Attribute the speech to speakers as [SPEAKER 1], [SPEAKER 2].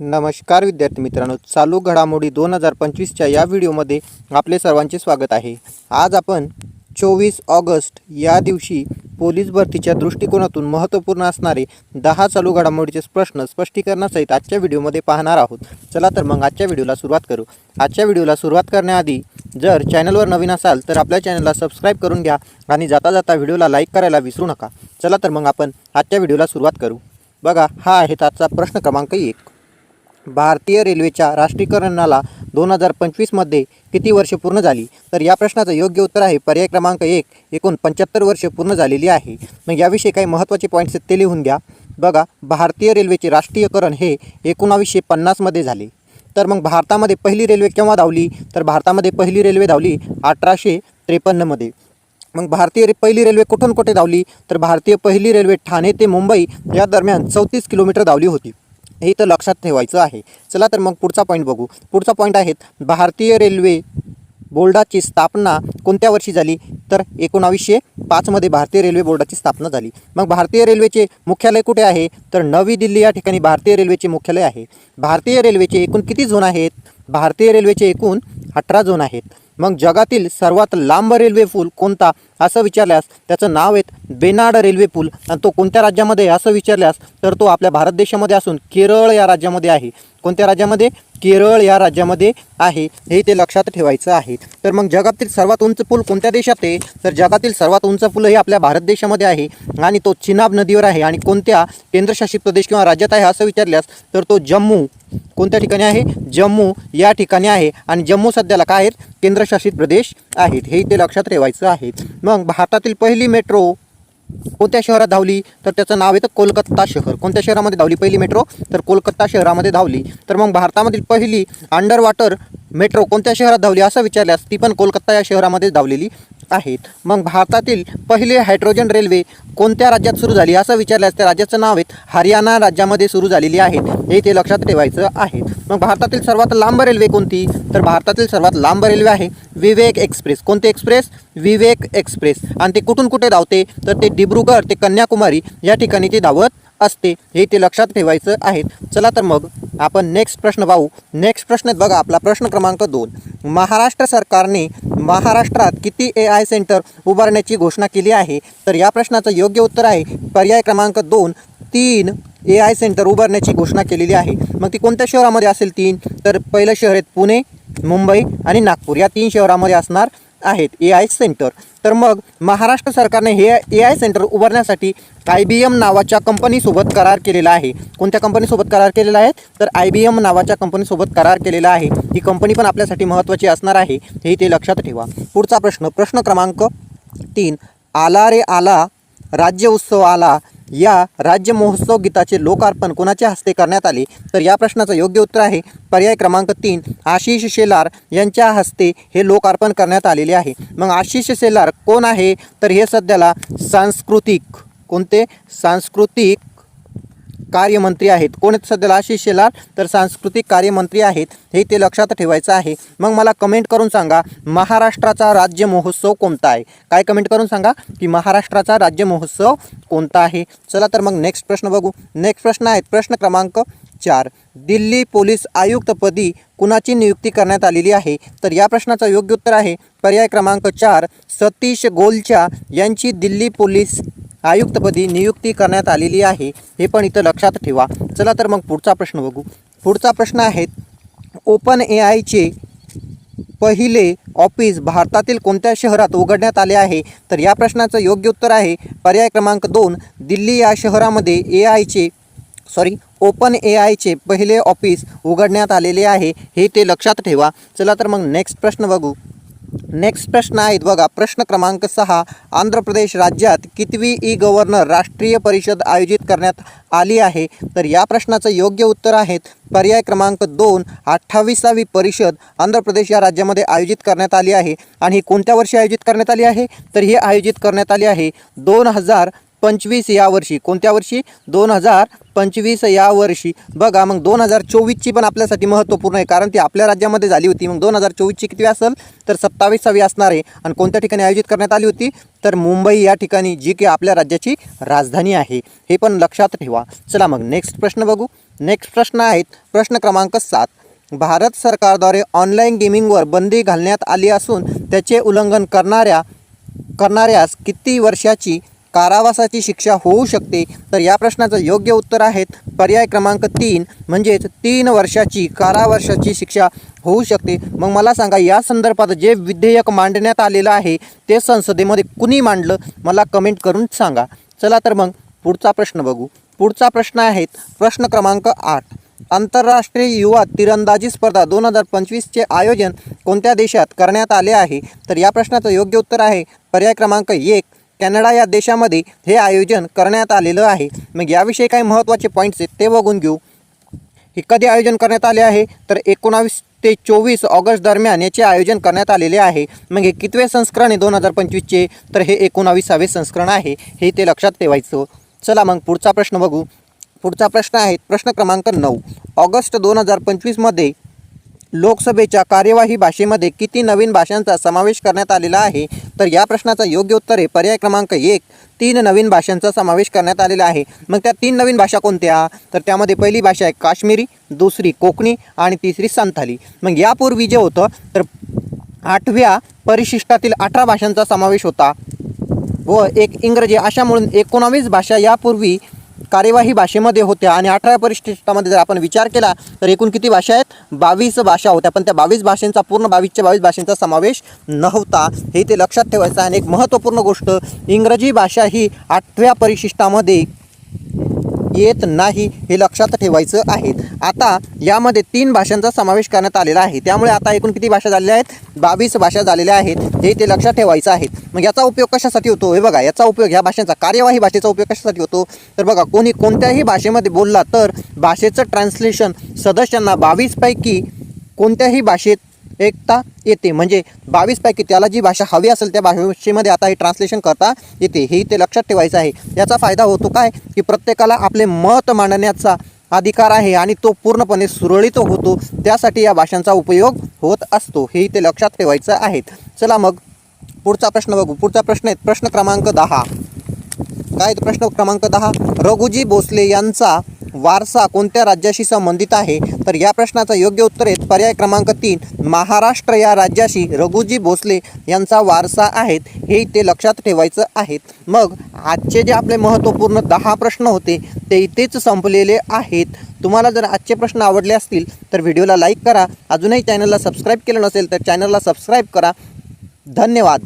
[SPEAKER 1] नमस्कार विद्यार्थी मित्रांनो चालू घडामोडी दोन हजार पंचवीसच्या या व्हिडिओमध्ये आपले सर्वांचे स्वागत आहे. आज आपण चोवीस ऑगस्ट या दिवशी पोलीस भरतीच्या दृष्टिकोनातून महत्त्वपूर्ण असणारे दहा चालू घडामोडीचे प्रश्न स्पष्टीकरणासहित आजच्या व्हिडिओमध्ये पाहणार आहोत. चला तर मग आजच्या व्हिडिओला सुरुवात करू. आजच्या व्हिडिओला सुरुवात करण्याआधी जर चॅनलवर नवीन असाल तर आपल्या चॅनलला सबस्क्राईब करून घ्या आणि जाता जाता व्हिडिओला लाईक करायला विसरू नका. चला तर मग आपण आजच्या व्हिडिओला सुरुवात करू. बघा हा आहे आजचा प्रश्न क्रमांक एक. भारतीय रेल्वेच्या राष्ट्रीयकरणाला दोन हजार पंचवीसमध्ये किती वर्षे पूर्ण झाली? तर या प्रश्नाचं योग्य उत्तर आहे पर्याय क्रमांक एक एकूण पंच्याहत्तर वर्षे पूर्ण झालेली आहे. मग याविषयी काही महत्त्वाचे पॉईंट्स ते लिहून घ्या. बघा भारतीय रेल्वेचे राष्ट्रीयकरण हे एकोणावीसशे पन्नासमध्ये झाले. तर मग भारतामध्ये पहिली रेल्वे केव्हा धावली? तर भारतामध्ये पहिली रेल्वे धावली अठराशे त्रेपन्नमध्ये मग भारतीय रे पहिली रेल्वे कुठून कुठे धावली? तर भारतीय पहिली रेल्वे ठाणे ते मुंबई या दरम्यान चौतीस किलोमीटर धावली होती. हे तर लक्षात ठेवायचं आहे. चला तर मग पुढचा पॉईंट बघू. पुढचा पॉईंट आहेत भारतीय रेल्वे बोर्डाची स्थापना कोणत्या वर्षी झाली? तर एकोणावीसशे पाचमध्ये भारतीय रेल्वे बोर्डाची स्थापना झाली. मग भारतीय रेल्वेचे मुख्यालय कुठे आहे? तर नवी दिल्ली या ठिकाणी भारतीय रेल्वेचे मुख्यालय आहे. भारतीय रेल्वेचे एकूण किती झोन आहेत? भारतीय रेल्वेचे एकूण अठरा झोन आहेत. मग जगातील सर्वात लांब रेल्वे पूल कोणता? असं विचारल्यास त्याचं नाव आहेत बेनाड रेल्वे पूल. आणि तो कोणत्या राज्यामध्ये आहे असं विचारल्यास तर तो आपल्या भारत देशामध्ये असून केरळ या राज्यामध्ये आहे. कोणत्या राज्यामध्ये? केरळ या राज्यामध्ये आहे. हे ते लक्षात ठेवायचं आहे. तर मग जगातील सर्वात उंच पूल कोणत्या देशात आहे? तर जगातील सर्वात उंच पूल हे आपल्या भारत देशामध्ये आहे. आणि तो चिनाब नदीवर आहे. आणि कोणत्या केंद्रशासित प्रदेश किंवा राज्यात आहे असं विचारल्यास तर तो जम्मू. कोणत्या ठिकाणी आहे? जम्मू या ठिकाणी आहे. आणि जम्मू सध्याला काय आहेत? केंद्रशासित प्रदेश आहेत. हे ते लक्षात ठेवायचं आहे. मग मग भारतातील पहिली मेट्रो कोणत्या शहरात धावली? तर त्याचं नाव येतं कोलकाता शहर. कोणत्या शहरामध्ये धावली पहिली मेट्रो तर कोलकाता शहरामध्ये धावली. तर मग भारतामधील पहिली अंडर वॉटर मेट्रो कोणत्या शहरात धावली? असं विचारल्यास ती पण कोलकाता या शहरामध्ये धावलेली. आहेत. मग भारतातील पहिले हायड्रोजन रेल्वे कोणत्या राज्यात सुरू झाली? असं विचारल्यास त्या राज्याचं नाव आहे हरियाणा राज्यामध्ये सुरू झालेली आहे. हे ते लक्षात ठेवायचं आहे. मग भारतातील सर्वात लांब रेल्वे कोणती? तर भारतातील सर्वात लांब रेल्वे आहे विवेक एक्सप्रेस. कोणते एक्सप्रेस? विवेक एक्सप्रेस. आणि ते कुठून कुठे धावते? तर ते डिब्रुगड ते कन्याकुमारी या ठिकाणी ते धावत असते हे ते लक्षात ठेवायचं आहे. चला तर मग आपण नेक्स्ट प्रश्न पाहू. नेक्स्ट प्रश्न बघा आपला प्रश्न क्रमांक दोन. महाराष्ट्र सरकारने महाराष्ट्रात किती ए आय सेंटर उभारण्याची घोषणा केली आहे? तर या प्रश्नाचं योग्य उत्तर आहे. पर्याय क्रमांक दोन तीन ए आय सेंटर उभारण्याची घोषणा केलेली आहे. मग ती कोणत्या शहरामध्ये असेल तीन? तर पहिलं शहर आहेत पुणे मुंबई आणि नागपूर. या तीन शहरामध्ये असणार आहेत ए आय सेंटर तर मग महाराष्ट्र सरकारने हे ए आय सेंटर उभारण्यासाठी आय बी एम नावाच्या कंपनीसोबत करार केलेला आहे. कोणत्या कंपनीसोबत करार केलेला आहे? तर आय बी एम नावाच्या कंपनीसोबत करार केलेला आहे. ही कंपनी पण आपल्यासाठी महत्त्वाची असणार आहे हे ते लक्षात ठेवा. पुढचा प्रश्न प्रश्न क्रमांक तीन. आला रे आला राज्य उत्सव आला या राज्य महोत्सव गीताचे लोकार्पण कोणाच्या हस्ते करण्यात आले? तर या प्रश्नाचं योग्य उत्तर आहे पर्याय क्रमांक तीन आशिष शेलार यांच्या हस्ते हे लोकार्पण करण्यात आलेले आहे. मग आशिष शेलार कोण आहे? तर हे सध्याला सांस्कृतिक कोणते? सांस्कृतिक कार्यमंत्री आहेत. कोण आहेत सध्याला? आशिष शेलार तर सांस्कृतिक कार्यमंत्री आहेत. हे ते लक्षात ठेवायचं आहे. मग मला कमेंट करून सांगा महाराष्ट्राचा राज्य महोत्सव कोणता आहे? काय कमेंट करून सांगा की महाराष्ट्राचा राज्य महोत्सव कोणता आहे? चला तर मग नेक्स्ट प्रश्न बघू. नेक्स्ट प्रश्न आहेत. प्रश्न क्रमांक चार. दिल्ली पोलीस आयुक्तपदी कुणाची नियुक्ती करण्यात आलेली आहे? तर या प्रश्नाचं योग्य उत्तर आहे. पर्याय क्रमांक चार. सतीश गोलच्या यांची दिल्ली पोलीस आयुक्तपदी नियुक्ती करण्यात आलेली आहे हे पण इथं लक्षात ठेवा. चला तर मग पुढचा प्रश्न बघू. पुढचा प्रश्न आहे ओपन ए आयचे पहिले ऑफिस भारतातील कोणत्या शहरात उघडण्यात आले आहे? तर या प्रश्नाचं योग्य उत्तर आहे पर्याय क्रमांक दोन दिल्ली या शहरामध्ये ए आयचे सॉरी ओपन ए आयचे पहिले ऑफिस उघडण्यात आलेले आहे हे ते लक्षात ठेवा. चला तर मग नेक्स्ट प्रश्न बघू. नेक्स्ट प्रश्न आहेत बघा. प्रश्न क्रमांक सहा आंध्र प्रदेश राज्यात कितवी ई गव्हर्नर राष्ट्रीय परिषद आयोजित करण्यात आली आहे? तर या प्रश्नाचं योग्य उत्तर आहेत पर्याय क्रमांक दोन अठ्ठावीसावी परिषद आंध्र प्रदेश या राज्यामध्ये आयोजित करण्यात आली आहे. आणि ही कोणत्या वर्षी आयोजित करण्यात आली आहे? तर ही आयोजित करण्यात आली आहे दोन हजार पंचवीस या वर्षी. कोणत्या वर्षी? दोन हजार पंचवीस या वर्षी. बघा मग दोन हजार चोवीसची पण आपल्यासाठी महत्त्वपूर्ण आहे कारण ती आपल्या राज्यामध्ये झाली होती. मग दोन हजार चोवीसची किती असेल? तर सत्तावीसावी असणार आहे. आणि कोणत्या ठिकाणी आयोजित करण्यात आली होती? तर मुंबई या ठिकाणी जी की आपल्या राज्याची राजधानी आहे. हे पण लक्षात ठेवा. चला मग नेक्स्ट प्रश्न बघू. नेक्स्ट प्रश्न आहेत. प्रश्न क्रमांक सात. भारत सरकारद्वारे ऑनलाईन गेमिंगवर बंदी घालण्यात आली असून त्याचे उल्लंघन करणाऱ्या करणाऱ्यास किती वर्षाची कारावासाची शिक्षा होऊ शकते. तर या प्रश्नाचं योग्य उत्तर आहेत पर्याय क्रमांक तीन म्हणजेच तीन वर्षाची कारावर्षाची शिक्षा होऊ शकते. मग मला सांगा या संदर्भात जे विधेयक मांडण्यात आलेलं आहे ते संसदेमध्ये कुणी मांडलं? मला कमेंट करून सांगा. चला तर मग पुढचा प्रश्न बघू. पुढचा प्रश्न आहेत प्रश्न क्रमांक आठ. आंतरराष्ट्रीय युवा तिरंदाजी स्पर्धा दोन हजार पंचवीसचे आयोजन कोणत्या देशात करण्यात आले आहे? तर या प्रश्नाचं योग्य उत्तर आहे पर्याय क्रमांक एक कॅनडा या देशामध्ये हे आयोजन करण्यात आलेलं आहे. मग याविषयी काही महत्त्वाचे पॉईंट्स आहेत ते बघून घेऊ. हे कधी आयोजन करण्यात आले आहे? तर एकोणावीस ते चोवीस ऑगस्ट दरम्यान याचे आयोजन करण्यात आलेले आहे. मग हे कितवे संस्करण आहे दोन हजार पंचवीसचे? तर हे एकोणावीसावे संस्करण आहे. हे ते लक्षात ठेवायचं. चला मग पुढचा प्रश्न बघू. पुढचा प्रश्न आहे प्रश्न क्रमांक नऊ. ऑगस्ट दोन हजार पंचवीसमध्ये लोकसभेच्या कार्यवाही भाषेमध्ये किती नवीन भाषांचा समावेश करण्यात आलेला आहे? तर या प्रश्नाचं योग्य उत्तर आहे पर्याय क्रमांक एक. तीन नवीन भाषांचा समावेश करण्यात आलेला आहे. मग त्या तीन नवीन भाषा कोणत्या? तर त्यामध्ये पहिली भाषा आहे काश्मीरी दुसरी कोकणी आणि तिसरी संथाली. मग यापूर्वी जे होतं तर आठव्या परिशिष्टातील अठरा भाषांचा समावेश होता व एक इंग्रजी. अशा म्हणून एकोणावीस भाषा यापूर्वी कार्यवाही भाषेमध्ये होत्या आणि अठरा परिशिष्टामध्ये जर आपण विचार केला तर एकूण किती भाषा आहेत? बावीस भाषा होत्या. पण त्या बावीस भाषांचा पूर्ण बावीसच्या बावीस भाषांचा समावेश नव्हता. हे ते लक्षात ठेवायचं आणि एक महत्त्वपूर्ण गोष्ट इंग्रजी भाषा ही आठव्या परिशिष्टामध्ये येत नाही हे लक्षात ठेवायचं आहे. आता यामध्ये तीन भाषांचा समावेश करण्यात आलेला आहे. त्यामुळे आता एकूण किती भाषा झालेल्या आहेत? बावीस भाषा झालेल्या आहेत. हे ते लक्षात ठेवायचं आहे. मग याचा उपयोग कशासाठी होतो? हे बघा याचा उपयोग ह्या भाषेचा कार्यवाही भाषेचा उपयोग कशासाठी होतो? तर बघा कोणी कोणत्याही भाषेमध्ये बोलला तर भाषेचं ट्रान्सलेशन सदस्यांना बावीसपैकी कोणत्याही भाषेत एकता येते. म्हणजे बावीसपैकी त्याला जी भाषा हवी असेल त्या भाषेमध्ये आता हे ट्रान्सलेशन करता येते. हे ते लक्षात ठेवायचं आहे. याचा फायदा होतो काय? की प्रत्येकाला आपले मत मांडण्याचा अधिकार आहे आणि तो पूर्णपणे सुरळीत होतो. त्यासाठी या भाषांचा उपयोग होत असतो. हे ते लक्षात ठेवायचं आहे. चला मग पुढचा प्रश्न बघू. पुढचा प्रश्न आहे प्रश्न क्रमांक दहा. काय? प्रश्न क्रमांक दहा. रघुजी भोसले यांचा वारसा कोणत्या राज्याशी संबंधित आहे? तर या प्रश्नाचं योग्य उत्तर आहे पर्याय क्रमांक तीन. महाराष्ट्र या राज्याशी रघुजी भोसले यांचा वारसा आहेत हे ते लक्षात ठेवायचं आहेत मग आजचे जे आपले महत्त्वपूर्ण दहा प्रश्न होते ते इथेच संपलेले आहेत. तुम्हाला जर आजचे प्रश्न आवडले असतील तर व्हिडिओला लाईक करा. अजूनही चॅनलला सबस्क्राईब केलं नसेल तर चॅनलला सबस्क्राईब करा. धन्यवाद.